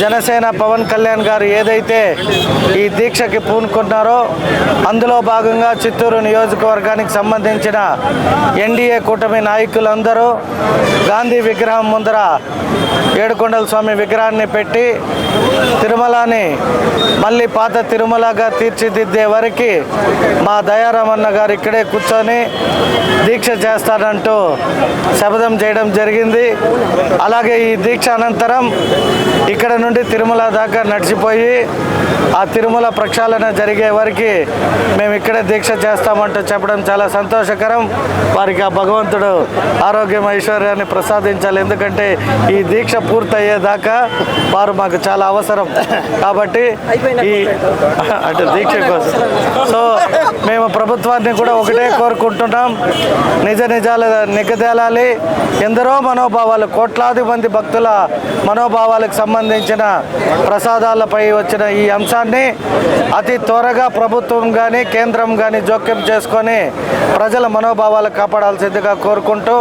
జనసేన పవన్ కళ్యాణ్ గారు ఏదైతే ఈ దీక్షకి పూనుకున్నారో అందులో భాగంగా చిత్తూరు నియోజకవర్గానికి సంబంధించిన ఎన్డీఏ కూటమి నాయకులందరూ గాంధీ విగ్రహం ముందర ఏడుకొండల స్వామి విగ్రహాన్ని పెట్టి తిరుమలని మళ్ళీ పాత తిరుమలగా తీర్చిదిద్దే వరకు మా దయారామన్న గారు ఇక్కడే కూర్చొని దీక్ష చేస్తానంటూ శపథం చేయడం జరిగింది. అలాగే ఈ దీక్ష అనంతరం ఇక్కడ నుండి తిరుమల దాకా నడిచిపోయి ఆ తిరుమల ప్రక్షాళన జరిగే వరకు మేము ఇక్కడే దీక్ష చేస్తామంటూ చెప్పడం చాలా సంతోషకరం. వారికి ఆ భగవంతుడు ఆరోగ్యం ఐశ్వర్యాన్ని ప్రసాదించాలి. ఎందుకంటే ఈ దీక్ష పూర్తయ్యేదాకా వారు మాకు చాలా అవసరం. కాబట్టి ఈ అంటే దీక్ష కోసం. సో మేము ప్రభుత్వాన్ని కూడా ఒకటే కోరుకుంటున్నాం. నిజ నిజాలు నిగదేలాలి. ఎందరో మనోభావాలు కోట్లాది మంది భక్తుల మనోభావాలకు సంబంధించిన ప్రసాదాలపై వచ్చిన ఈ అంశాన్ని అతి త్వరగా ప్రభుత్వం కానీ కేంద్రం కానీ జోక్యం చేసుకొని ప్రజల మనోభావాలు కాపాడాల్సిందిగా కోరుకుంటూ